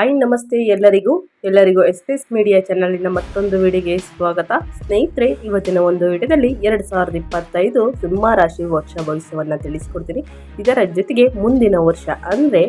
Hi ನಮಸ್ತೆ ಎಲ್ಲರಿಗೂ. ಎಲ್ಲರಿಗೂ ಎಸ್ ಎಸ್ ಮೀಡಿಯಾ ಚಾನಲಿನ ಮತ್ತೊಂದು ವಿಡಿಯೋಗೆ ಸ್ವಾಗತ. ಸ್ನೇಹಿತರೆ, ಇವತ್ತಿನ ಒಂದು ವಿಡಿಯೋದಲ್ಲಿ ಎರಡು ಸಾವಿರದ ಇಪ್ಪತ್ತೈದು ಸಿಂಹ ರಾಶಿ ವರ್ಷ ಭವಿಷ್ಯವನ್ನು ತಿಳಿಸ್ಕೊಡ್ತೀನಿ. ಇದರ ಜೊತೆಗೆ ಮುಂದಿನ ವರ್ಷ ಅಂದರೆ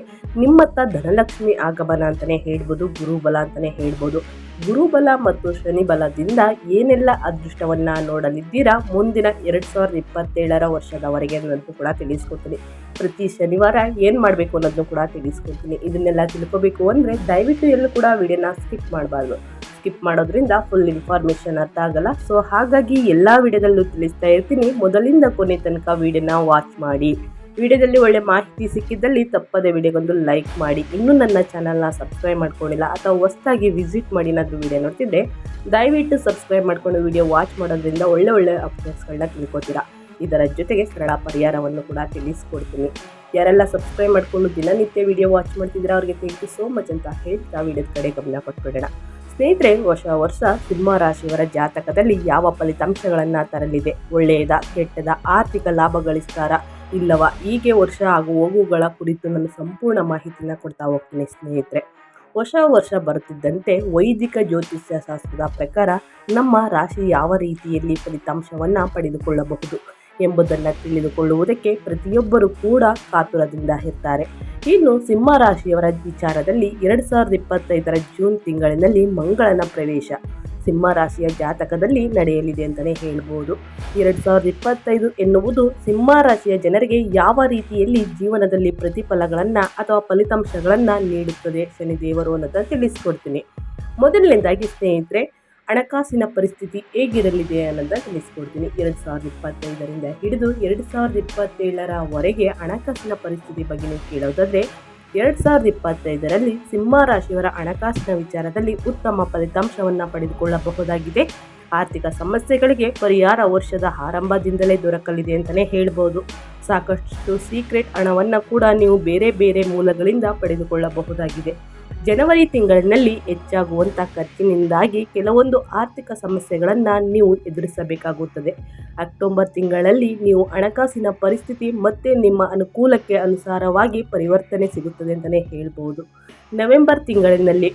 ನಿಮ್ಮತ್ತ ಧನಲಕ್ಷ್ಮಿ ಆಗಮನ ಅಂತಲೇ ಹೇಳ್ಬೋದು, ಗುರುಬಲ ಅಂತಲೇ ಹೇಳ್ಬೋದು. ಗುರುಬಲ ಮತ್ತು ಶನಿಬಲದಿಂದ ಏನೆಲ್ಲ ಅದೃಷ್ಟವನ್ನು ನೋಡಲಿದ್ದೀರಾ? ಮುಂದಿನ ಎರಡು ಸಾವಿರದ ಇಪ್ಪತ್ತೇಳರ ವರ್ಷದವರೆಗೆ ಅನ್ನೋದು ಕೂಡ ತಿಳಿಸ್ಕೊಡ್ತೀನಿ. ಪ್ರತಿ ಶನಿವಾರ ಏನು ಮಾಡಬೇಕು ಅನ್ನೋದನ್ನು ಕೂಡ ತಿಳಿಸ್ಕೊಡ್ತೀನಿ. ಇದನ್ನೆಲ್ಲ ತಿಳ್ಕೊಬೇಕು ಅಂದರೆ ದಯವಿಟ್ಟು ಎಲ್ಲೂ ಕೂಡ ವಿಡಿಯೋನ ಸ್ಕಿಪ್ ಮಾಡಬಾರ್ದು. ಸ್ಕಿಪ್ ಮಾಡೋದ್ರಿಂದ ಫುಲ್ ಇನ್ಫಾರ್ಮೇಷನ್ ಅರ್ಥ ಆಗಲ್ಲ. ಸೊ ಹಾಗಾಗಿ ಎಲ್ಲ ವಿಡಿಯೋದಲ್ಲೂ ತಿಳಿಸ್ತಾ ಇರ್ತೀನಿ. ಮೊದಲಿಂದ ಕೊನೆ ತನಕ ವಿಡಿಯೋನ ವಾಚ್ ಮಾಡಿ. ವಿಡಿಯೋದಲ್ಲಿ ಒಳ್ಳೆ ಮಾಹಿತಿ ಸಿಕ್ಕಿದ್ದಲ್ಲಿ ತಪ್ಪದೆ ವಿಡಿಯೋಗೊಂದು ಲೈಕ್ ಮಾಡಿ. ಇನ್ನೂ ನನ್ನ ಚಾನಲ್ನ ಸಬ್ಸ್ಕ್ರೈಬ್ ಮಾಡ್ಕೊಂಡಿಲ್ಲ ಅಥವಾ ಹೊಸದಾಗಿ ವಿಸಿಟ್ ಮಾಡಿ ಏನಾದರೂ ವಿಡಿಯೋ ನೋಡ್ತಿದ್ರೆ ದಯವಿಟ್ಟು ಸಬ್ಸ್ಕ್ರೈಬ್ ಮಾಡ್ಕೊಂಡು ವಿಡಿಯೋ ವಾಚ್ ಮಾಡೋದ್ರಿಂದ ಒಳ್ಳೆ ಒಳ್ಳೆ ಅಪ್ಡೇಟ್ಸ್ಗಳನ್ನ ತಿಳ್ಕೊತೀರಾ. ಇದರ ಜೊತೆಗೆ ಸರಳ ಪರಿಹಾರವನ್ನು ಕೂಡ ತಿಳಿಸ್ಕೊಡ್ತೀನಿ. ಯಾರೆಲ್ಲ ಸಬ್ಸ್ಕ್ರೈಬ್ ಮಾಡಿಕೊಂಡು ದಿನನಿತ್ಯ ವಿಡಿಯೋ ವಾಚ್ ಮಾಡ್ತಿದ್ರೆ ಅವ್ರಿಗೆ ಥ್ಯಾಂಕ್ ಯು ಸೋ ಮಚ್ ಅಂತ ಹೇಳ್ತಾ ವಿಡಿಯೋದ ಕಡೆ ಗಮನ ಕೊಟ್ಬಿಡೋಣ. ಸ್ನೇಹಿತರೆ, ವರ್ಷ ವರ್ಷ ಸಿಂಹ ರಾಶಿಯವರ ಜಾತಕದಲ್ಲಿ ಯಾವ ಫಲಿತಾಂಶಗಳನ್ನು ತರಲಿದೆ? ಒಳ್ಳೆಯದ ಕೆಟ್ಟದ? ಆರ್ಥಿಕ ಲಾಭ ಗಳಿಸ್ತಾರ ಇಲ್ಲವ? ಹೀಗೆ ವರ್ಷ ಹಾಗೂ ಹೋಗುಗಳ ಕುರಿತು ನಾನು ಸಂಪೂರ್ಣ ಮಾಹಿತಿನ ಕೊಡ್ತಾ ಹೋಗ್ತೀನಿ ಸ್ನೇಹಿತರೆ. ಹೊಸ ವರ್ಷ ಬರುತ್ತಿದ್ದಂತೆ ವೈದಿಕ ಜ್ಯೋತಿಷ್ಯ ಶಾಸ್ತ್ರದ ಪ್ರಕಾರ ನಮ್ಮ ರಾಶಿ ಯಾವ ರೀತಿಯಲ್ಲಿ ಫಲಿತಾಂಶವನ್ನು ಪಡೆದುಕೊಳ್ಳಬಹುದು ಎಂಬುದನ್ನು ತಿಳಿದುಕೊಳ್ಳುವುದಕ್ಕೆ ಪ್ರತಿಯೊಬ್ಬರೂ ಕೂಡ ಕಾತುರದಿಂದ ಇರ್ತಾರೆ. ಇನ್ನು ಸಿಂಹ ರಾಶಿಯವರ ವಿಚಾರದಲ್ಲಿ ಎರಡು ಸಾವಿರದ ಇಪ್ಪತ್ತೈದರ ಜೂನ್ ತಿಂಗಳಿನಲ್ಲಿ ಮಂಗಳನ ಪ್ರವೇಶ. ಸಿಂಹ ರಾಶಿಯ ಜಾತಕದಲ್ಲಿ ನಡೆಯಲಿದೆ ಅಂತಲೇ ಹೇಳ್ಬೋದು. ಎರಡು ಸಾವಿರದ ಇಪ್ಪತ್ತೈದು ಎನ್ನುವುದು ಸಿಂಹ ರಾಶಿಯ ಜನರಿಗೆ ಯಾವ ರೀತಿಯಲ್ಲಿ ಜೀವನದಲ್ಲಿ ಪ್ರತಿಫಲಗಳನ್ನು ಅಥವಾ ಫಲಿತಾಂಶಗಳನ್ನು ನೀಡುತ್ತದೆ ಶನಿದೇವರು ಅನ್ನೋದನ್ನು ತಿಳಿಸ್ಕೊಡ್ತೀನಿ. ಮೊದಲನೇದಾಗಿ ಸ್ನೇಹಿತರೆ, ಹಣಕಾಸಿನ ಪರಿಸ್ಥಿತಿ ಹೇಗಿರಲಿದೆ ಅನ್ನೋದನ್ನ ತಿಳಿಸ್ಕೊಡ್ತೀನಿ. ಎರಡು ಸಾವಿರದ ಇಪ್ಪತ್ತೈದರಿಂದ ಹಿಡಿದು ಎರಡು ಸಾವಿರದ ಇಪ್ಪತ್ತೇಳರವರೆಗೆ ಹಣಕಾಸಿನ ಪರಿಸ್ಥಿತಿ ಬಗ್ಗೆ ಕೇಳೋದಾದರೆ ಎರಡು ಸಾವಿರದ ಇಪ್ಪತ್ತೈದರಲ್ಲಿ ಸಿಂಹ ರಾಶಿಯವರ ಹಣಕಾಸಿನ ವಿಚಾರದಲ್ಲಿ ಉತ್ತಮ ಫಲಿತಾಂಶವನ್ನು ಪಡೆದುಕೊಳ್ಳಬಹುದಾಗಿದೆ. ಆರ್ಥಿಕ ಸಮಸ್ಯೆಗಳಿಗೆ ಪರಿಹಾರ ವರ್ಷದ ಆರಂಭದಿಂದಲೇ ದೊರಕಲಿದೆ ಅಂತಲೇ ಹೇಳ್ಬೋದು. ಸಾಕಷ್ಟು ಸೀಕ್ರೆಟ್ ಹಣವನ್ನು ಕೂಡ ನೀವು ಬೇರೆ ಬೇರೆ ಮೂಲಗಳಿಂದ ಪಡೆದುಕೊಳ್ಳಬಹುದಾಗಿದೆ. ಜನವರಿ ತಿಂಗಳಿನಲ್ಲಿ ಹೆಚ್ಚಾಗುವಂಥ ಖರ್ಚಿನಿಂದಾಗಿ ಕೆಲವೊಂದು ಆರ್ಥಿಕ ಸಮಸ್ಯೆಗಳನ್ನು ನೀವು ಎದುರಿಸಬೇಕಾಗುತ್ತದೆ. ಅಕ್ಟೋಬರ್ ತಿಂಗಳಲ್ಲಿ ನೀವು ಹಣಕಾಸಿನ ಪರಿಸ್ಥಿತಿ ಮತ್ತೆ ನಿಮ್ಮ ಅನುಕೂಲಕ್ಕೆ ಅನುಸಾರವಾಗಿ ಪರಿವರ್ತನೆ ಸಿಗುತ್ತದೆ ಅಂತಲೇ ಹೇಳ್ಬೋದು. ನವೆಂಬರ್ ತಿಂಗಳಿನಲ್ಲಿ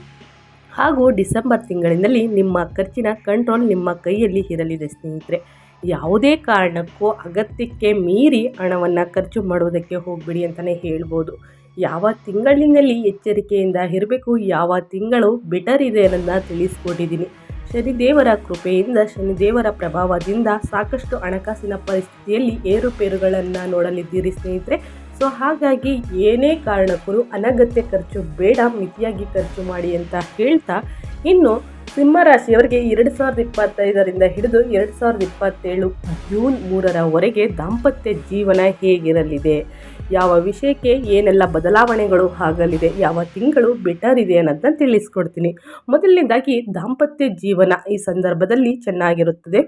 ಹಾಗೂ ಡಿಸೆಂಬರ್ ತಿಂಗಳಿನಲ್ಲಿ ನಿಮ್ಮ ಖರ್ಚಿನ ಕಂಟ್ರೋಲ್ ನಿಮ್ಮ ಕೈಯಲ್ಲಿ ಇರಲಿದೆ, ಸ್ನೇಹಿತರೆ. ಯಾವುದೇ ಕಾರಣಕ್ಕೂ ಅಗತ್ಯಕ್ಕೆ ಮೀರಿ ಹಣವನ್ನು ಖರ್ಚು ಮಾಡುವುದಕ್ಕೆ ಹೋಗಬೇಡಿ ಅಂತಲೇ ಹೇಳ್ಬೋದು. ಯಾವ ತಿಂಗಳಿನಲ್ಲಿ ಎಚ್ಚರಿಕೆಯಿಂದ ಇರಬೇಕು, ಯಾವ ತಿಂಗಳು ಬೆಟರ್ ಇದೆ ಅನ್ನೋದನ್ನ ತಿಳಿಸ್ಕೊಟ್ಟಿದ್ದೀನಿ. ಶನಿದೇವರ ಕೃಪೆಯಿಂದ, ಶನಿದೇವರ ಪ್ರಭಾವದಿಂದ ಸಾಕಷ್ಟು ಹಣಕಾಸಿನ ಪರಿಸ್ಥಿತಿಯಲ್ಲಿ ಏರುಪೇರುಗಳನ್ನು ನೋಡಲಿದ್ದೀರಿ, ಸ್ನೇಹಿತರೆ. ಸೊ ಹಾಗಾಗಿ ಏನೇ ಕಾರಣಕ್ಕೂ ಅನಗತ್ಯ ಖರ್ಚು ಬೇಡ, ಮಿತಿಯಾಗಿ ಖರ್ಚು ಮಾಡಿ ಅಂತ ಹೇಳ್ತಾ ಇನ್ನು ಸಿಂಹರಾಶಿಯವರಿಗೆ ಎರಡು ಸಾವಿರದ ಇಪ್ಪತ್ತೈದರಿಂದ ಹಿಡಿದು ಎರಡು ಸಾವಿರದ ಇಪ್ಪತ್ತೇಳು ಜೂನ್ ಮೂರರವರೆಗೆ ದಾಂಪತ್ಯ ಜೀವನ ಹೇಗಿರಲಿದೆ? ಯಾವ ವಿಷಯಕ್ಕೆ ಏನೆಲ್ಲ ಬದಲಾವಣೆಗಳು ಆಗಲಿದೆ? ಯಾವ ತಿಂಗಳು ಬೆಟರ್ ಇದೆ ಅನ್ನೋದನ್ನ ತಿಳಿಸ್ಕೊಡ್ತೀನಿ. ಮೊದಲನೇದಾಗಿ ದಾಂಪತ್ಯ ಜೀವನ ಈ ಸಂದರ್ಭದಲ್ಲಿ ಚೆನ್ನಾಗಿರುತ್ತದೆ.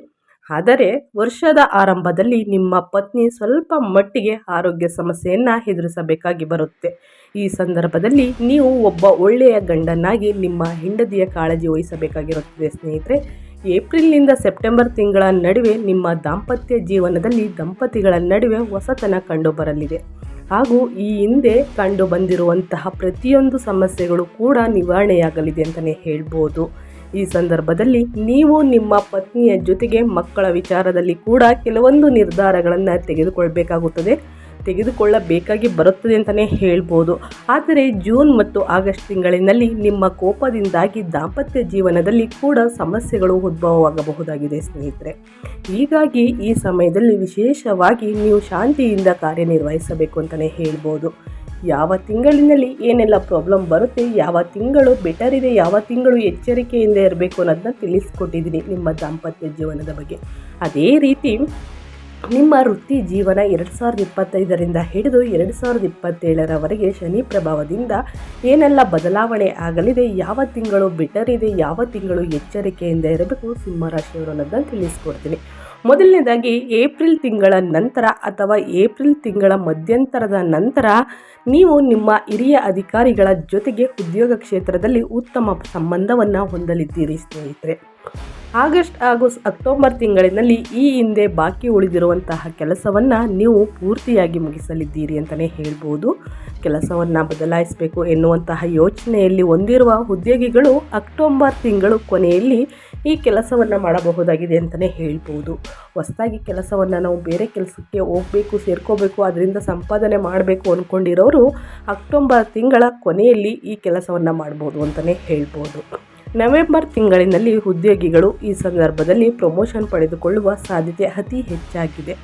ಆದರೆ ವರ್ಷದ ಆರಂಭದಲ್ಲಿ ನಿಮ್ಮ ಪತ್ನಿ ಸ್ವಲ್ಪ ಮಟ್ಟಿಗೆ ಆರೋಗ್ಯ ಸಮಸ್ಯೆಯನ್ನು ಎದುರಿಸಬೇಕಾಗಿ ಬರುತ್ತೆ. ಈ ಸಂದರ್ಭದಲ್ಲಿ ನೀವು ಒಬ್ಬ ಒಳ್ಳೆಯ ಗಂಡನಾಗಿ ನಿಮ್ಮ ಹೆಂಡತಿಯ ಕಾಳಜಿ ವಹಿಸಬೇಕಾಗಿರುತ್ತದೆ ಸ್ನೇಹಿತರೆ. ಏಪ್ರಿಲ್ನಿಂದ ಸೆಪ್ಟೆಂಬರ್ ತಿಂಗಳ ನಡುವೆ ನಿಮ್ಮ ದಾಂಪತ್ಯ ಜೀವನದಲ್ಲಿ ದಂಪತಿಗಳ ನಡುವೆ ಹೊಸತನ ಕಂಡುಬರಲಿದೆ. ಹಾಗೂ ಈ ಹಿಂದೆ ಕಂಡು ಬಂದಿರುವಂತಹ ಪ್ರತಿಯೊಂದು ಸಮಸ್ಯೆಗಳು ಕೂಡ ನಿವಾರಣೆಯಾಗಲಿದೆ ಅಂತಲೇ ಹೇಳ್ಬೋದು. ಈ ಸಂದರ್ಭದಲ್ಲಿ ನೀವು ನಿಮ್ಮ ಪತ್ನಿಯ ಜೊತೆಗೆ ಮಕ್ಕಳ ವಿಚಾರದಲ್ಲಿ ಕೂಡ ಕೆಲವೊಂದು ನಿರ್ಧಾರಗಳನ್ನು ತೆಗೆದುಕೊಳ್ಬೇಕಾಗುತ್ತದೆ. ತೆಗೆದುಕೊಳ್ಳಬೇಕಾಗಿ ಬರುತ್ತದೆ ಅಂತಲೇ ಹೇಳ್ಬೋದು. ಆದರೆ ಜೂನ್ ಮತ್ತು ಆಗಸ್ಟ್ ತಿಂಗಳಿನಲ್ಲಿ ನಿಮ್ಮ ಕೋಪದಿಂದಾಗಿ ದಾಂಪತ್ಯ ಜೀವನದಲ್ಲಿ ಕೂಡ ಸಮಸ್ಯೆಗಳು ಉದ್ಭವವಾಗಬಹುದಾಗಿದೆ ಸ್ನೇಹಿತರೆ. ಹೀಗಾಗಿ ಈ ಸಮಯದಲ್ಲಿ ವಿಶೇಷವಾಗಿ ನೀವು ಶಾಂತಿಯಿಂದ ಕಾರ್ಯನಿರ್ವಹಿಸಬೇಕು ಅಂತಲೇ ಹೇಳ್ಬೋದು. ಯಾವ ತಿಂಗಳಿನಲ್ಲಿ ಏನೆಲ್ಲ ಪ್ರಾಬ್ಲಮ್ ಬರುತ್ತೆ, ಯಾವ ತಿಂಗಳು ಬೆಟರ್ ಇದೆ, ಯಾವ ತಿಂಗಳು ಎಚ್ಚರಿಕೆಯಿಂದ ಇರಬೇಕು ಅನ್ನೋದನ್ನ ತಿಳಿಸ್ಕೊಟ್ಟಿದ್ದೀನಿ ನಿಮ್ಮ ದಾಂಪತ್ಯ ಜೀವನದ ಬಗ್ಗೆ. ಅದೇ ರೀತಿ ನಿಮ್ಮ ವೃತ್ತಿ ಜೀವನ ಎರಡು ಸಾವಿರದ ಇಪ್ಪತ್ತೈದರಿಂದ ಹಿಡಿದು ಎರಡು ಸಾವಿರದ ಇಪ್ಪತ್ತೇಳರವರೆಗೆ ಶನಿ ಪ್ರಭಾವದಿಂದ ಏನೆಲ್ಲ ಬದಲಾವಣೆ ಆಗಲಿದೆ, ಯಾವ ತಿಂಗಳು ಬೆಟರ್ ಇದೆ, ಯಾವ ತಿಂಗಳು ಎಚ್ಚರಿಕೆಯಿಂದ ಇರಬೇಕು ಸಿಂಹರಾಶಿಯವರು ಅನ್ನೋದನ್ನು ತಿಳಿಸ್ಕೊಡ್ತೀನಿ. ಮೊದಲನೇದಾಗಿ ಏಪ್ರಿಲ್ ತಿಂಗಳ ನಂತರ ಅಥವಾ ಏಪ್ರಿಲ್ ತಿಂಗಳ ಮಧ್ಯಂತರದ ನಂತರ ನೀವು ನಿಮ್ಮ ಹಿರಿಯ ಅಧಿಕಾರಿಗಳ ಜೊತೆಗೆ ಉದ್ಯೋಗ ಕ್ಷೇತ್ರದಲ್ಲಿ ಉತ್ತಮ ಸಂಬಂಧವನ್ನು ಹೊಂದಲಿದ್ದೀರಿ ಸ್ನೇಹಿತರೆ. ಆಗಸ್ಟ್ ಹಾಗೂ ಅಕ್ಟೋಬರ್ ತಿಂಗಳಿನಲ್ಲಿ ಈ ಹಿಂದೆ ಬಾಕಿ ಉಳಿದಿರುವಂತಹ ಕೆಲಸವನ್ನು ನೀವು ಪೂರ್ತಿಯಾಗಿ ಮುಗಿಸಲಿದ್ದೀರಿ ಅಂತಲೇ ಹೇಳ್ಬೋದು. ಕೆಲಸವನ್ನು ಬದಲಾಯಿಸಬೇಕು ಎನ್ನುವಂತಹ ಯೋಚನೆಯಲ್ಲಿ ಹೊಂದಿರುವ ಉದ್ಯೋಗಿಗಳು ಅಕ್ಟೋಬರ್ ತಿಂಗಳು ಕೊನೆಯಲ್ಲಿ ಈ ಕೆಲಸವನ್ನು ಮಾಡಬಹುದಾಗಿದೆ ಅಂತಲೇ ಹೇಳ್ಬೋದು. ಹೊಸದಾಗಿ ಕೆಲಸವನ್ನು ನಾವು ಬೇರೆ ಕೆಲಸಕ್ಕೆ ಹೋಗಬೇಕು, ಸೇರ್ಕೋಬೇಕು, ಅದರಿಂದ ಸಂಪಾದನೆ ಮಾಡಬೇಕು ಅಂದ್ಕೊಂಡಿರೋರು ಅಕ್ಟೋಬರ್ ತಿಂಗಳ ಕೊನೆಯಲ್ಲಿ ಈ ಕೆಲಸವನ್ನು ಮಾಡ್ಬೋದು ಅಂತಲೇ ಹೇಳ್ಬೋದು. ನವೆಂಬರ್ ತಿಂಗಳಿನಲ್ಲಿ ಉದ್ಯೋಗಿಗಳು ಈ ಸಂದರ್ಭದಲ್ಲಿ ಪ್ರಮೋಷನ್ ಪಡೆದುಕೊಳ್ಳುವ ಸಾಧ್ಯತೆ ಅತಿ ಹೆಚ್ಚಾಗಿದೆ.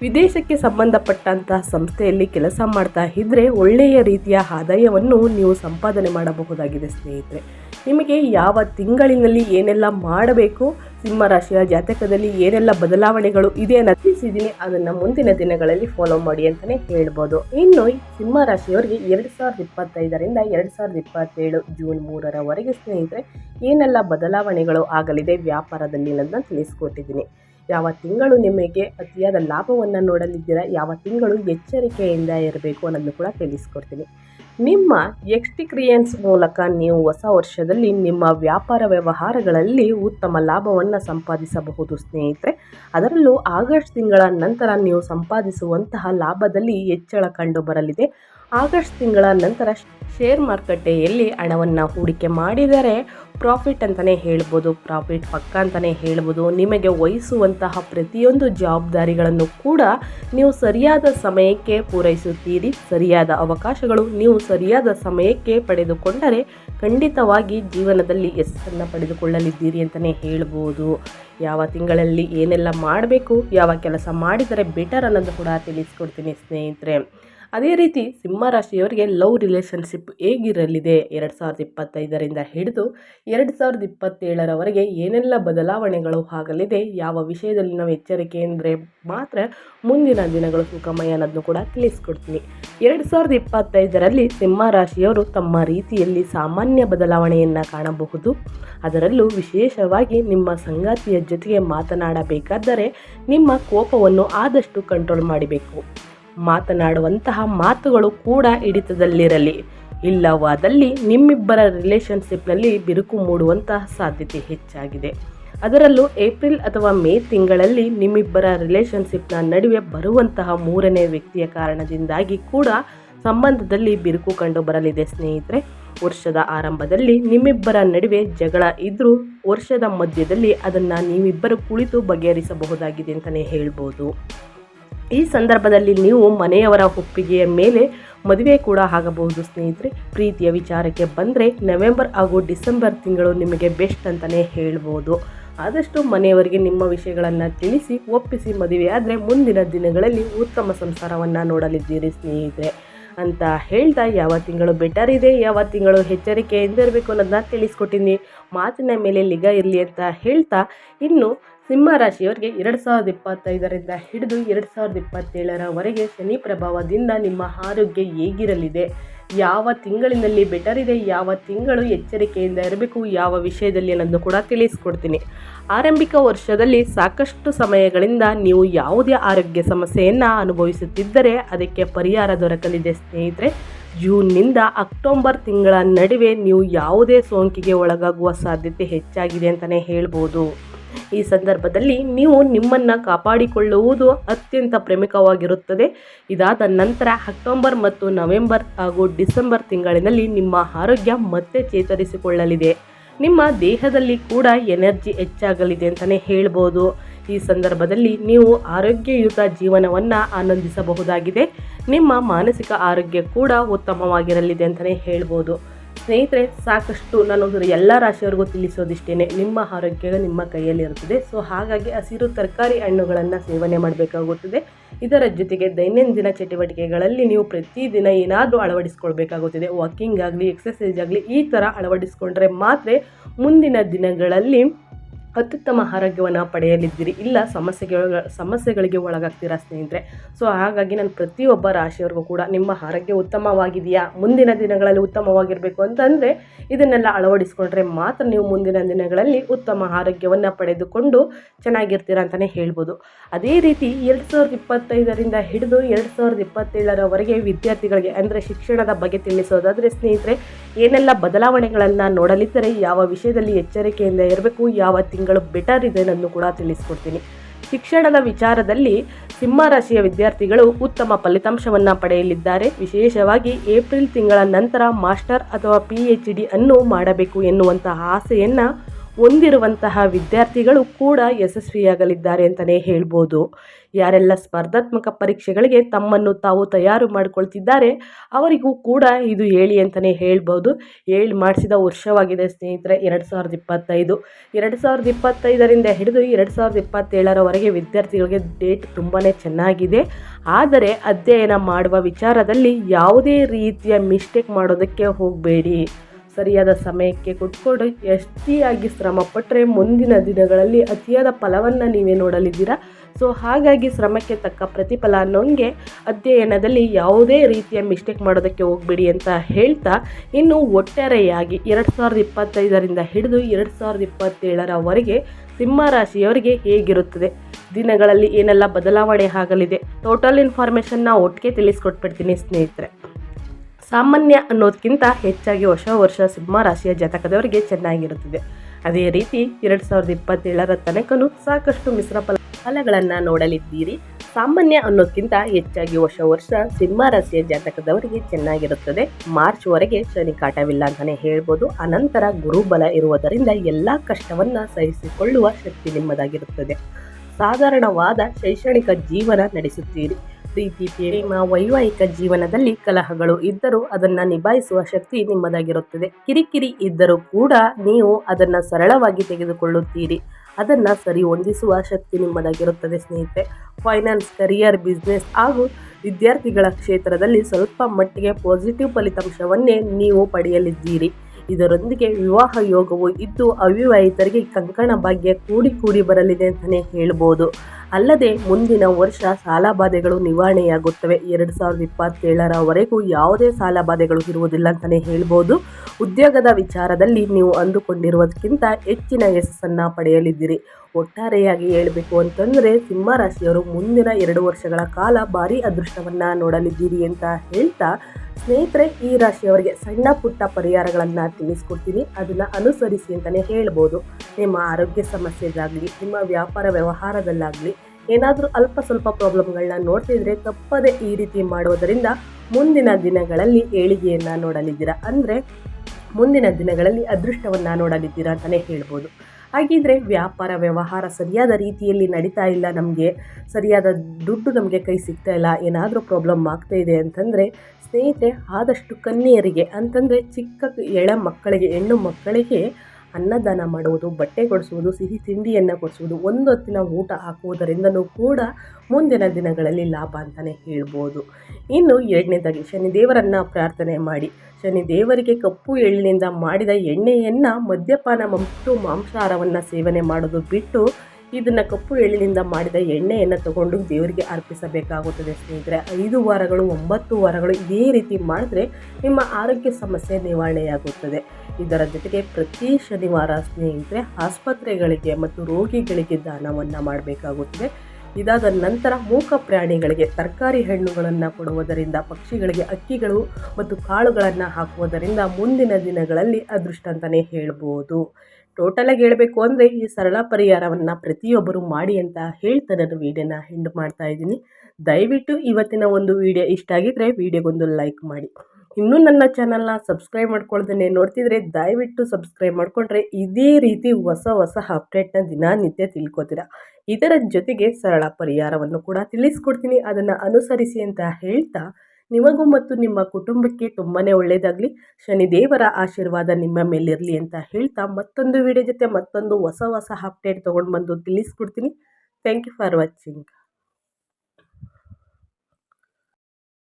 ವಿದೇಶಕ್ಕೆ ಸಂಬಂಧಪಟ್ಟಂತಹ ಸಂಸ್ಥೆಯಲ್ಲಿ ಕೆಲಸ ಮಾಡ್ತಾ ಇದ್ದರೆ ಒಳ್ಳೆಯ ರೀತಿಯ ಆದಾಯವನ್ನು ನೀವು ಸಂಪಾದನೆ ಮಾಡಬಹುದಾಗಿದೆ ಸ್ನೇಹಿತರೆ. ನಿಮಗೆ ಯಾವ ತಿಂಗಳಿನಲ್ಲಿ ಏನೆಲ್ಲ ಮಾಡಬೇಕು? ಸಿಂಹರಾಶಿಯ ಜಾತಕದಲ್ಲಿ ಏನೆಲ್ಲ ಬದಲಾವಣೆಗಳು ಇದೆ ಅನ್ನೋ ತಿಳಿಸಿದ್ದೀನಿ. ಅದನ್ನು ಮುಂದಿನ ದಿನಗಳಲ್ಲಿ ಫಾಲೋ ಮಾಡಿ ಅಂತಲೇ ಹೇಳ್ಬೋದು. ಇನ್ನು ಸಿಂಹ ಸಿಂಹರಾಶಿಯವರಿಗೆ ಎರಡು ಸಾವಿರದ ಇಪ್ಪತ್ತೈದರಿಂದ ಎರಡು ಸಾವಿರದ ಇಪ್ಪತ್ತೇಳು ಜೂನ್ ಮೂರರವರೆಗೆ ಸ್ನೇಹಿತರೆ, ಏನೆಲ್ಲ ಬದಲಾವಣೆಗಳು ಆಗಲಿದೆ ವ್ಯಾಪಾರದಲ್ಲಿ ಅನ್ನೋದನ್ನ ತಿಳಿಸ್ಕೊಟ್ಟಿದ್ದೀನಿ. ಯಾವ ತಿಂಗಳು ನಿಮಗೆ ಅತಿಯಾದ ಲಾಭವನ್ನು ನೋಡಲಿದ್ದೀರಾ, ಯಾವ ತಿಂಗಳು ಎಚ್ಚರಿಕೆಯಿಂದ ಇರಬೇಕು ಅನ್ನೋದನ್ನು ಕೂಡ ತಿಳಿಸ್ಕೊಡ್ತೀನಿ. ನಿಮ್ಮ ಎಕ್ಸ್ಪೀರಿಯನ್ಸ್ ಮೂಲಕ ನೀವು ಹೊಸ ವರ್ಷದಲ್ಲಿ ನಿಮ್ಮ ವ್ಯಾಪಾರ ವ್ಯವಹಾರಗಳಲ್ಲಿ ಉತ್ತಮ ಲಾಭವನ್ನು ಸಂಪಾದಿಸಬಹುದು ಸ್ನೇಹಿತರೆ. ಅದರಲ್ಲೂ ಆಗಸ್ಟ್ ತಿಂಗಳ ನಂತರ ನೀವು ಸಂಪಾದಿಸುವಂತಹ ಲಾಭದಲ್ಲಿ ಹೆಚ್ಚಳ ಕಂಡು ಬರಲಿದೆ. ಆಗಸ್ಟ್ ತಿಂಗಳ ನಂತರ ಶೇರ್ ಮಾರುಕಟ್ಟೆಯಲ್ಲಿ ಹಣವನ್ನು ಹೂಡಿಕೆ ಮಾಡಿದರೆ ಪ್ರಾಫಿಟ್ ಅಂತಲೇ ಹೇಳ್ಬೋದು. ಪ್ರಾಫಿಟ್ ಪಕ್ಕ ಅಂತಲೇ ಹೇಳ್ಬೋದು. ನಿಮಗೆ ವಹಿಸುವಂತಹ ಪ್ರತಿಯೊಂದು ಜವಾಬ್ದಾರಿಗಳನ್ನು ಕೂಡ ನೀವು ಸರಿಯಾದ ಸಮಯಕ್ಕೆ ಪೂರೈಸುತ್ತೀರಿ. ಸರಿಯಾದ ಅವಕಾಶಗಳು ನೀವು ಸರಿಯಾದ ಸಮಯಕ್ಕೆ ಪಡೆದುಕೊಂಡರೆ ಖಂಡಿತವಾಗಿ ಜೀವನದಲ್ಲಿ ಯಶಸ್ಸನ್ನು ಪಡೆದುಕೊಳ್ಳಲಿದ್ದೀರಿ ಅಂತಲೇ ಹೇಳ್ಬೋದು. ಯಾವ ತಿಂಗಳಲ್ಲಿ ಏನೆಲ್ಲ ಮಾಡಬೇಕು, ಯಾವ ಕೆಲಸ ಮಾಡಿದರೆ ಬೆಟರ್ ಅನ್ನೋದು ಕೂಡ ತಿಳಿಸ್ಕೊಡ್ತೀನಿ ಸ್ನೇಹಿತರೆ. ಅದೇ ರೀತಿ ಸಿಂಹರಾಶಿಯವರಿಗೆ ಲವ್ ರಿಲೇಷನ್ಶಿಪ್ ಹೇಗಿರಲಿದೆ? ಎರಡು ಸಾವಿರದ ಇಪ್ಪತ್ತೈದರಿಂದ ಹಿಡಿದು ಎರಡು ಸಾವಿರದ ಇಪ್ಪತ್ತೇಳರವರೆಗೆ ಏನೆಲ್ಲ ಬದಲಾವಣೆಗಳು ಆಗಲಿದೆ? ಯಾವ ವಿಷಯದಲ್ಲಿ ನಾವು ಎಚ್ಚರಿಕೆ ಅಂದರೆ ಮಾತ್ರ ಮುಂದಿನ ದಿನಗಳು ಸುಖಮಯ ಅನ್ನೋದನ್ನು ಕೂಡ ತಿಳಿಸ್ಕೊಡ್ತೀನಿ. ಎರಡು ಸಾವಿರದ ಇಪ್ಪತ್ತೈದರಲ್ಲಿ ಸಿಂಹರಾಶಿಯವರು ತಮ್ಮ ರೀತಿಯಲ್ಲಿ ಸಾಮಾನ್ಯ ಬದಲಾವಣೆಯನ್ನು ಕಾಣಬಹುದು. ಅದರಲ್ಲೂ ವಿಶೇಷವಾಗಿ ನಿಮ್ಮ ಸಂಗಾತಿಯ ಜೊತೆಗೆ ಮಾತನಾಡಬೇಕಾದರೆ ನಿಮ್ಮ ಕೋಪವನ್ನು ಆದಷ್ಟು ಕಂಟ್ರೋಲ್ ಮಾಡಬೇಕು. ಮಾತನಾಡುವಂತಹ ಮಾತುಗಳು ಕೂಡ ಹಿಡಿತದಲ್ಲಿರಲಿ. ಇಲ್ಲವಾದಲ್ಲಿ ನಿಮ್ಮಿಬ್ಬರ ರಿಲೇಶನ್ಶಿಪ್ನಲ್ಲಿ ಬಿರುಕು ಮೂಡುವಂತಹ ಸಾಧ್ಯತೆ ಹೆಚ್ಚಾಗಿದೆ. ಅದರಲ್ಲೂ ಏಪ್ರಿಲ್ ಅಥವಾ ಮೇ ತಿಂಗಳಲ್ಲಿ ನಿಮ್ಮಿಬ್ಬರ ರಿಲೇಶನ್ಶಿಪ್ನ ನಡುವೆ ಬರುವಂತಹ ಮೂರನೇ ವ್ಯಕ್ತಿಯ ಕಾರಣದಿಂದಾಗಿ ಕೂಡ ಸಂಬಂಧದಲ್ಲಿ ಬಿರುಕು ಕಂಡು ಬರಲಿದೆ ಸ್ನೇಹಿತರೆ. ವರ್ಷದ ಆರಂಭದಲ್ಲಿ ನಿಮ್ಮಿಬ್ಬರ ನಡುವೆ ಜಗಳ ಇದ್ದರೂ ವರ್ಷದ ಮಧ್ಯದಲ್ಲಿ ಅದನ್ನು ನೀವಿಬ್ಬರು ಕುಳಿತು ಬಗೆಹರಿಸಬಹುದಾಗಿದೆ ಅಂತಲೇ ಹೇಳ್ಬೋದು. ಈ ಸಂದರ್ಭದಲ್ಲಿ ನೀವು ಮನೆಯವರ ಒಪ್ಪಿಗೆಯ ಮೇಲೆ ಮದುವೆ ಕೂಡ ಆಗಬಹುದು, ಸ್ನೇಹಿತರೆ. ಪ್ರೀತಿಯ ವಿಚಾರಕ್ಕೆ ಬಂದರೆ ನವೆಂಬರ್ ಹಾಗೂ ಡಿಸೆಂಬರ್ ತಿಂಗಳು ನಿಮಗೆ ಬೆಸ್ಟ್ ಅಂತಲೇ ಹೇಳ್ಬೋದು. ಆದಷ್ಟು ಮನೆಯವರಿಗೆ ನಿಮ್ಮ ವಿಷಯಗಳನ್ನು ತಿಳಿಸಿ, ಒಪ್ಪಿಸಿ ಮದುವೆ ಆದರೆ ಮುಂದಿನ ದಿನಗಳಲ್ಲಿ ಉತ್ತಮ ಸಂಸಾರವನ್ನು ನೋಡಲಿದ್ದೀರಿ, ಸ್ನೇಹಿತರೆ. ಅಂತ ಹೇಳ್ತಾ ಯಾವ ತಿಂಗಳು ಬೆಟರ್ ಇದೆ, ಯಾವ ತಿಂಗಳು ಎಚ್ಚರಿಕೆಯಿಂದ ಇರಬೇಕು ಅನ್ನೋದನ್ನ ತಿಳಿಸ್ಕೊಟ್ಟಿನಿ. ಮಾತಿನ ಮೇಲೆ ಲಿಗ ಇರಲಿ ಅಂತ ಹೇಳ್ತಾ ಇನ್ನು ಸಿಂಹ ರಾಶಿಯವರಿಗೆ ಎರಡು ಸಾವಿರದ ಇಪ್ಪತ್ತೈದರಿಂದ ಹಿಡಿದು ಎರಡು ಸಾವಿರದ ಇಪ್ಪತ್ತೇಳರವರೆಗೆ ಶನಿ ಪ್ರಭಾವದಿಂದ ನಿಮ್ಮ ಆರೋಗ್ಯ ಹೇಗಿರಲಿದೆ? ಯಾವ ತಿಂಗಳಿನಲ್ಲಿ ಬೆಟರ್ ಇದೆ? ಯಾವ ತಿಂಗಳು ಎಚ್ಚರಿಕೆಯಿಂದ ಇರಬೇಕು? ಯಾವ ವಿಷಯದಲ್ಲಿ ಅನ್ನೋದನ್ನು ಕೂಡ ತಿಳಿಸ್ಕೊಡ್ತೀನಿ. ಆರಂಭಿಕ ವರ್ಷದಲ್ಲಿ ಸಾಕಷ್ಟು ಸಮಯಗಳಿಂದ ನೀವು ಯಾವುದೇ ಆರೋಗ್ಯ ಸಮಸ್ಯೆಯನ್ನು ಅನುಭವಿಸುತ್ತಿದ್ದರೆ ಅದಕ್ಕೆ ಪರಿಹಾರ ದೊರಕಲಿದೆ ಸ್ನೇಹಿತರೆ. ಜೂನ್ನಿಂದ ಅಕ್ಟೋಬರ್ ತಿಂಗಳ ನಡುವೆ ನೀವು ಯಾವುದೇ ಸೋಂಕಿಗೆ ಒಳಗಾಗುವ ಸಾಧ್ಯತೆ ಹೆಚ್ಚಾಗಿದೆ ಅಂತಲೇ ಹೇಳ್ಬೋದು. ಈ ಸಂದರ್ಭದಲ್ಲಿ ನೀವು ನಿಮ್ಮನ್ನು ಕಾಪಾಡಿಕೊಳ್ಳುವುದು ಅತ್ಯಂತ ಪ್ರಮುಖವಾಗಿರುತ್ತದೆ. ಇದಾದ ನಂತರ ಅಕ್ಟೋಬರ್ ಮತ್ತು ನವೆಂಬರ್ ಹಾಗೂ ಡಿಸೆಂಬರ್ ತಿಂಗಳಿನಲ್ಲಿ ನಿಮ್ಮ ಆರೋಗ್ಯ ಮತ್ತೆ ಚೇತರಿಸಿಕೊಳ್ಳಲಿದೆ. ನಿಮ್ಮ ದೇಹದಲ್ಲಿ ಕೂಡ ಎನರ್ಜಿ ಹೆಚ್ಚಾಗಲಿದೆ ಅಂತಲೇ ಹೇಳ್ಬೋದು. ಈ ಸಂದರ್ಭದಲ್ಲಿ ನೀವು ಆರೋಗ್ಯಯುತ ಜೀವನವನ್ನು ಆನಂದಿಸಬಹುದಾಗಿದೆ. ನಿಮ್ಮ ಮಾನಸಿಕ ಆರೋಗ್ಯ ಕೂಡ ಉತ್ತಮವಾಗಿರಲಿದೆ ಅಂತಲೇ ಹೇಳ್ಬೋದು. ಸ್ನೇಹಿತರೆ, ಸಾಕಷ್ಟು ನಾನು ಎಲ್ಲ ರಾಶಿಯವರಿಗೂ ತಿಳಿಸೋದಿಷ್ಟೇ ನಿಮ್ಮ ಆರೋಗ್ಯ ನಿಮ್ಮ ಕೈಯಲ್ಲಿ ಇರುತ್ತದೆ. ಸೊ, ಹಾಗಾಗಿ ಹಸಿರು ತರಕಾರಿ ಹಣ್ಣುಗಳನ್ನು ಸೇವನೆ ಮಾಡಬೇಕಾಗುತ್ತದೆ. ಇದರ ಜೊತೆಗೆ ದೈನಂದಿನ ಚಟುವಟಿಕೆಗಳಲ್ಲಿ ನೀವು ಪ್ರತಿದಿನ ಏನಾದರೂ ಅಳವಡಿಸ್ಕೊಳ್ಬೇಕಾಗುತ್ತದೆ. ವಾಕಿಂಗ್ ಆಗಲಿ ಎಕ್ಸಸೈಸ್ ಆಗಲಿ, ಈ ಥರ ಅಳವಡಿಸ್ಕೊಂಡ್ರೆ ಮಾತ್ರ ಮುಂದಿನ ದಿನಗಳಲ್ಲಿ ಅತ್ಯುತ್ತಮ ಆರೋಗ್ಯವನ್ನು ಪಡೆಯಲಿದ್ದೀರಿ. ಇಲ್ಲ, ಸಮಸ್ಯೆಗಳ, ಸಮಸ್ಯೆಗಳಿಗೆ ಒಳಗಾಗ್ತೀರಾ ಸ್ನೇಹಿತರೆ? ಸೊ, ಹಾಗಾಗಿ ನಾನು ಪ್ರತಿಯೊಬ್ಬ ರಾಶಿಯವ್ರಿಗೂ ಕೂಡ ನಿಮ್ಮ ಆರೋಗ್ಯ ಉತ್ತಮವಾಗಿದೆಯಾ? ಮುಂದಿನ ದಿನಗಳಲ್ಲಿ ಉತ್ತಮವಾಗಿರಬೇಕು ಅಂತಂದರೆ ಇದನ್ನೆಲ್ಲ ಅಳವಡಿಸ್ಕೊಂಡ್ರೆ ಮಾತ್ರ ನೀವು ಮುಂದಿನ ದಿನಗಳಲ್ಲಿ ಉತ್ತಮ ಆರೋಗ್ಯವನ್ನು ಪಡೆದುಕೊಂಡು ಚೆನ್ನಾಗಿರ್ತೀರ ಅಂತಲೇ ಹೇಳ್ಬೋದು. ಅದೇ ರೀತಿ ಎರಡು ಸಾವಿರದ ಇಪ್ಪತ್ತೈದರಿಂದ ಹಿಡಿದು ಎರಡು ಸಾವಿರದ ಇಪ್ಪತ್ತೇಳರವರೆಗೆ ವಿದ್ಯಾರ್ಥಿಗಳಿಗೆ ಅಂದರೆ ಶಿಕ್ಷಣದ ಬಗ್ಗೆ ತಿಳಿಸೋದಾದರೆ ಸ್ನೇಹಿತರೆ, ಏನೆಲ್ಲ ಬದಲಾವಣೆಗಳನ್ನು ನೋಡಲಿದ್ದರೆ, ಯಾವ ವಿಷಯದಲ್ಲಿ ಎಚ್ಚರಿಕೆಯಿಂದ ಇರಬೇಕು, ಯಾವ ತಿಂಗಳು ಬೆಟರ್ ಇದೆ ಅನ್ನೋದು ಕೂಡ ತಿಳಿಸ್ಕೊಡ್ತೀನಿ. ಶಿಕ್ಷಣದ ವಿಚಾರದಲ್ಲಿ ಸಿಂಹರಾಶಿಯ ವಿದ್ಯಾರ್ಥಿಗಳು ಉತ್ತಮ ಫಲಿತಾಂಶವನ್ನು ಪಡೆಯಲಿದ್ದಾರೆ. ವಿಶೇಷವಾಗಿ ಏಪ್ರಿಲ್ ತಿಂಗಳ ನಂತರ ಮಾಸ್ಟರ್ ಅಥವಾ ಪಿ ಎಚ್ ಡಿ ಅನ್ನು ಮಾಡಬೇಕು ಎನ್ನುವಂತಹ ಆಸೆಯನ್ನು ಹೊಂದಿರುವಂತಹ ವಿದ್ಯಾರ್ಥಿಗಳು ಕೂಡ ಯಶಸ್ವಿಯಾಗಲಿದ್ದಾರೆ ಅಂತಲೇ ಹೇಳ್ಬೋದು. ಯಾರೆಲ್ಲ ಸ್ಪರ್ಧಾತ್ಮಕ ಪರೀಕ್ಷೆಗಳಿಗೆ ತಮ್ಮನ್ನು ತಾವು ತಯಾರು ಮಾಡಿಕೊಳ್ತಿದ್ದಾರೆ, ಅವರಿಗೂ ಕೂಡ ಇದು ಹೇಳಿ ಅಂತಲೇ ಹೇಳ್ಬೋದು. ಹೇಳಿ ಮಾಡಿಸಿದ ವರ್ಷವಾಗಿದೆ ಸ್ನೇಹಿತರೆ, ಎರಡು ಸಾವಿರದ ಇಪ್ಪತ್ತೈದು. ಎರಡು ಸಾವಿರದ ಇಪ್ಪತ್ತೈದರಿಂದ ಹಿಡಿದು ಎರಡು ಸಾವಿರದ ಇಪ್ಪತ್ತೇಳರವರೆಗೆ ವಿದ್ಯಾರ್ಥಿಗಳಿಗೆ ಡೇಟ್ ತುಂಬಾ ಚೆನ್ನಾಗಿದೆ. ಆದರೆ ಅಧ್ಯಯನ ಮಾಡುವ ವಿಚಾರದಲ್ಲಿ ಯಾವುದೇ ರೀತಿಯ ಮಿಸ್ಟೇಕ್ ಮಾಡೋದಕ್ಕೆ ಹೋಗಬೇಡಿ. ಸರಿಯಾದ ಸಮಯಕ್ಕೆ ಕೊಟ್ಕೊಂಡು. ಎಷ್ಟಿಯಾಗಿ ಶ್ರಮ ಪಟ್ಟರೆ ಮುಂದಿನ ದಿನಗಳಲ್ಲಿ ಅತಿಯಾದ ಫಲವನ್ನು ನೀವೇ ನೋಡಲಿದ್ದೀರಾ? ಸೊ, ಹಾಗಾಗಿ ಶ್ರಮಕ್ಕೆ ತಕ್ಕ ಪ್ರತಿಫಲ ಅನ್ನೋಂಗೆ ಅಧ್ಯಯನದಲ್ಲಿ ಯಾವುದೇ ರೀತಿಯ ಮಿಸ್ಟೇಕ್ ಮಾಡೋದಕ್ಕೆ ಹೋಗಬೇಡಿ ಅಂತ ಹೇಳ್ತಾ, ಇನ್ನು ಒಟ್ಟಾರೆಯಾಗಿ ಎರಡು ಸಾವಿರದ ಇಪ್ಪತ್ತೈದರಿಂದ ಹಿಡಿದು ಎರಡು ಸಾವಿರದ ಇಪ್ಪತ್ತೇಳರವರೆಗೆ ಸಿಂಹ ರಾಶಿಯವರಿಗೆ ಹೇಗಿರುತ್ತದೆ? ದಿನಗಳಲ್ಲಿ ಏನೆಲ್ಲ ಬದಲಾವಣೆ ಆಗಲಿದೆ? ಟೋಟಲ್ ಇನ್ಫಾರ್ಮೇಷನ್ನ ಒಟ್ಟಿಗೆ ತಿಳಿಸ್ಕೊಟ್ಬಿಡ್ತೀನಿ ಸ್ನೇಹಿತರೆ. ಸಾಮಾನ್ಯ ಅನ್ನೋದಕ್ಕಿಂತ ಹೆಚ್ಚಾಗಿ ಹೊಸ ವರ್ಷ ಸಿಂಹ ರಾಶಿಯ ಜಾತಕದವರಿಗೆ ಚೆನ್ನಾಗಿರುತ್ತದೆ. ಅದೇ ರೀತಿ ಎರಡು ಸಾವಿರದ ಇಪ್ಪತ್ತೇಳರ ತನಕನೂ ಸಾಕಷ್ಟು ಮಿಶ್ರ ಫಲ ಫಲಗಳನ್ನು ನೋಡಲಿದ್ದೀರಿ. ಸಾಮಾನ್ಯ ಅನ್ನೋದಕ್ಕಿಂತ ಹೆಚ್ಚಾಗಿ ಹೊಸ ವರ್ಷ ಸಿಂಹ ರಾಶಿಯ ಜಾತಕದವರಿಗೆ ಚೆನ್ನಾಗಿರುತ್ತದೆ. ಮಾರ್ಚ್ವರೆಗೆ ಶನಿ ಕಾಟವಿಲ್ಲ ಅಂತಲೇ ಹೇಳ್ಬೋದು. ಅನಂತರ ಗುರುಬಲ ಇರುವುದರಿಂದ ಎಲ್ಲ ಕಷ್ಟವನ್ನು ಸಹಿಸಿಕೊಳ್ಳುವ ಶಕ್ತಿ ನಿಮ್ಮದಾಗಿರುತ್ತದೆ. ಸಾಧಾರಣವಾದ ಶೈಕ್ಷಣಿಕ ಜೀವನ ನಡೆಸುತ್ತೀರಿ. ಪ್ರೀತಿ, ಪ್ರೇಮ, ವೈವಾಹಿಕ ಜೀವನದಲ್ಲಿ ಕಲಹಗಳು ಇದ್ದರೂ ಅದನ್ನು ನಿಭಾಯಿಸುವ ಶಕ್ತಿ ನಿಮ್ಮದಾಗಿರುತ್ತದೆ. ಕಿರಿಕಿರಿ ಇದ್ದರೂ ಕೂಡ ನೀವು ಅದನ್ನು ಸರಳವಾಗಿ ತೆಗೆದುಕೊಳ್ಳುತ್ತೀರಿ. ಅದನ್ನು ಸರಿ ಹೊಂದಿಸುವ ಶಕ್ತಿ ನಿಮ್ಮದಾಗಿರುತ್ತದೆ ಸ್ನೇಹಿತೆ ಫೈನಾನ್ಸ್, ಕರಿಯರ್, ಬಿಸ್ನೆಸ್ ಹಾಗೂ ವಿದ್ಯಾರ್ಥಿಗಳ ಕ್ಷೇತ್ರದಲ್ಲಿ ಸ್ವಲ್ಪ ಮಟ್ಟಿಗೆ ಪಾಸಿಟಿವ್ ಫಲಿತಾಂಶವನ್ನೇ ನೀವು ಪಡೆಯಲಿದ್ದೀರಿ. ಇದರೊಂದಿಗೆ ವಿವಾಹ ಯೋಗವು ಇದ್ದು ಅವಿವಾಹಿತರಿಗೆ ಕಂಕಣ ಭಾಗ್ಯ ಕೂಡಿ ಕೂಡಿ ಬರಲಿದೆ ಅಂತಲೇ ಹೇಳ್ಬೋದು. ಅಲ್ಲದೆ ಮುಂದಿನ ವರ್ಷ ಸಾಲಬಾಧೆಗಳು ನಿವಾರಣೆಯಾಗುತ್ತವೆ. ಎರಡು ಸಾವಿರದ ಇಪ್ಪತ್ತೇಳರವರೆಗೂ ಯಾವುದೇ ಸಾಲಬಾಧೆಗಳು ಇರುವುದಿಲ್ಲ ಅಂತಲೇ ಹೇಳ್ಬೋದು. ಉದ್ಯೋಗದ ವಿಚಾರದಲ್ಲಿ ನೀವು ಅಂದುಕೊಂಡಿರುವುದಕ್ಕಿಂತ ಹೆಚ್ಚಿನ ಯಶಸ್ಸನ್ನು ಪಡೆಯಲಿದ್ದೀರಿ. ಒಟ್ಟಾರೆಯಾಗಿ ಹೇಳಬೇಕು ಅಂತಂದರೆ ಸಿಂಹರಾಶಿಯವರು ಮುಂದಿನ ಎರಡು ವರ್ಷಗಳ ಕಾಲ ಭಾರಿ ಅದೃಷ್ಟವನ್ನು ನೋಡಲಿದ್ದೀರಿ ಅಂತ ಹೇಳ್ತಾ, ಸ್ನೇಹಿತರೆ, ಈ ರಾಶಿಯವರಿಗೆ ಸಣ್ಣ ಪುಟ್ಟ ಪರಿಹಾರಗಳನ್ನು ತಿಳಿಸ್ಕೊಡ್ತೀನಿ. ಅದನ್ನು ಅನುಸರಿಸಿ ಅಂತಲೇ ಹೇಳ್ಬೋದು. ನಿಮ್ಮ ಆರೋಗ್ಯ ಸಮಸ್ಯೆಗಾಗಲಿ ನಿಮ್ಮ ವ್ಯಾಪಾರ ವ್ಯವಹಾರದಲ್ಲಾಗಲಿ, ಏನಾದರೂ ಅಲ್ಪ ಸ್ವಲ್ಪ ಪ್ರಾಬ್ಲಮ್ಗಳನ್ನ ನೋಡ್ತಿದ್ರೆ ತಪ್ಪದೆ ಈ ರೀತಿ ಮಾಡುವುದರಿಂದ ಮುಂದಿನ ದಿನಗಳಲ್ಲಿ ಏಳಿಗೆಯನ್ನು ನೋಡಲಿದ್ದೀರಾ? ಅಂದರೆ ಮುಂದಿನ ದಿನಗಳಲ್ಲಿ ಅದೃಷ್ಟವನ್ನು ನೋಡಲಿದ್ದೀರಾ ಅಂತಲೇ ಹೇಳ್ಬೋದು. ಹಾಗಿದ್ರೆ ವ್ಯಾಪಾರ ವ್ಯವಹಾರ ಸರಿಯಾದ ರೀತಿಯಲ್ಲಿ ನಡೀತಾ ಇಲ್ಲ, ನಮಗೆ ಸರಿಯಾದ ದುಡ್ಡು ನಮಗೆ ಕೈ ಸಿಗ್ತಾ ಇಲ್ಲ, ಏನಾದರೂ ಪ್ರಾಬ್ಲಮ್ ಆಗ್ತಾ ಇದೆ ಅಂತಂದರೆ ಸ್ನೇಹಿತರೆ, ಆದಷ್ಟು ಕನ್ಯೆಯರಿಗೆ ಅಂತಂದರೆ ಚಿಕ್ಕ ಎಳ ಮಕ್ಕಳಿಗೆ, ಹೆಣ್ಣು ಮಕ್ಕಳಿಗೆ ಅನ್ನದಾನ ಮಾಡುವುದು ಬಟ್ಟೆ ಕೊಡಿಸುವುದು, ಸಿಹಿ ತಿಂಡಿಯನ್ನು ಕೊಡಿಸುವುದು, ಒಂದು ಹೊತ್ತಿನ ಊಟ ಹಾಕುವುದರಿಂದಲೂ ಕೂಡ ಮುಂದಿನ ದಿನಗಳಲ್ಲಿ ಲಾಭ ಅಂತಲೇ ಹೇಳ್ಬೋದು. ಇನ್ನು ಎರಡನೇದಾಗಿ ಶನಿದೇವರನ್ನು ಪ್ರಾರ್ಥನೆ ಮಾಡಿ. ಶನಿದೇವರಿಗೆ ಕಪ್ಪು ಎಳ್ಳಿನಿಂದ ಮಾಡಿದ ಎಣ್ಣೆಯನ್ನು ಮದ್ಯಪಾನ ಮತ್ತು ಮಾಂಸಾಹಾರವನ್ನು ಸೇವನೆ ಮಾಡೋದು ಬಿಟ್ಟು ಇದನ್ನು ಕಪ್ಪು ಎಳ್ಳಿನಿಂದ ಮಾಡಿದ ಎಣ್ಣೆಯನ್ನು ತಗೊಂಡು ದೇವರಿಗೆ ಅರ್ಪಿಸಬೇಕಾಗುತ್ತದೆ ಸ್ನೇಹಿತರೆ. ಐದು ವಾರಗಳು, ಒಂಬತ್ತು ವಾರಗಳು ಇದೇ ರೀತಿ ಮಾಡಿದ್ರೆ ನಿಮ್ಮ ಆರೋಗ್ಯ ಸಮಸ್ಯೆ ನಿವಾರಣೆಯಾಗುತ್ತದೆ. ಇದರ ಜೊತೆಗೆ ಪ್ರತಿ ಶನಿವಾರ ಸ್ನೇಹಿತರೆ ಆಸ್ಪತ್ರೆಗಳಿಗೆ ಮತ್ತು ರೋಗಿಗಳಿಗೆ ದಾನವನ್ನು ಮಾಡಬೇಕಾಗುತ್ತದೆ. ಇದಾದ ನಂತರ ಮೂಕ ಪ್ರಾಣಿಗಳಿಗೆ ತರಕಾರಿ ಹಣ್ಣುಗಳನ್ನು ಕೊಡುವುದರಿಂದ, ಪಕ್ಷಿಗಳಿಗೆ ಅಕ್ಕಿಗಳು ಮತ್ತು ಕಾಳುಗಳನ್ನು ಹಾಕುವುದರಿಂದ ಮುಂದಿನ ದಿನಗಳಲ್ಲಿ ಅದೃಷ್ಟ ಅಂತಲೇ ಹೇಳ್ಬೋದು. ಟೋಟಲಾಗಿ ಹೇಳಬೇಕು ಅಂದರೆ ಈ ಸರಳ ಪರಿಹಾರವನ್ನು ಪ್ರತಿಯೊಬ್ಬರು ಮಾಡಿ ಅಂತ ಹೇಳ್ತಾ ನಾನು ವೀಡಿಯೋನ ಹೆಂಡ್ ಮಾಡ್ತಾ ಇದ್ದೀನಿ. ದಯವಿಟ್ಟು ಇವತ್ತಿನ ಒಂದು ವಿಡಿಯೋ ಇಷ್ಟ ಆಗಿದ್ದರೆ ವೀಡಿಯೋಗೊಂದು ಲೈಕ್ ಮಾಡಿ. ಇನ್ನೂ ನನ್ನ ಚಾನಲ್ನ ಸಬ್ಸ್ಕ್ರೈಬ್ ಮಾಡ್ಕೊಳ್ದೇ ನೋಡ್ತಿದ್ರೆ ದಯವಿಟ್ಟು ಸಬ್ಸ್ಕ್ರೈಬ್ ಮಾಡಿಕೊಂಡ್ರೆ ಇದೇ ರೀತಿ ಹೊಸ ಹೊಸ ಅಪ್ಡೇಟ್ನ ದಿನನಿತ್ಯ ತಿಳ್ಕೊತೀರಾ. ಇದರ ಜೊತೆಗೆ ಸರಳ ಪರಿಹಾರವನ್ನು ಕೂಡ ತಿಳಿಸ್ಕೊಡ್ತೀನಿ. ಅದನ್ನು ಅನುಸರಿಸಿ ಅಂತ ಹೇಳ್ತಾ ನಿಮಗೂ ಮತ್ತು ನಿಮ್ಮ ಕುಟುಂಬಕ್ಕೆ ತುಂಬಾ ಒಳ್ಳೆಯದಾಗಲಿ ಶನಿದೇವರ ಆಶೀರ್ವಾದ ನಿಮ್ಮ ಮೇಲಿರಲಿ ಅಂತ ಹೇಳ್ತಾ ಮತ್ತೊಂದು ವಿಡಿಯೋ ಜೊತೆ ಮತ್ತೊಂದು ಹೊಸ ಹೊಸ ಅಪ್ಡೇಟ್ ತೊಗೊಂಡು ಬಂದು ತಿಳಿಸ್ಕೊಡ್ತೀನಿ. Thank you for watching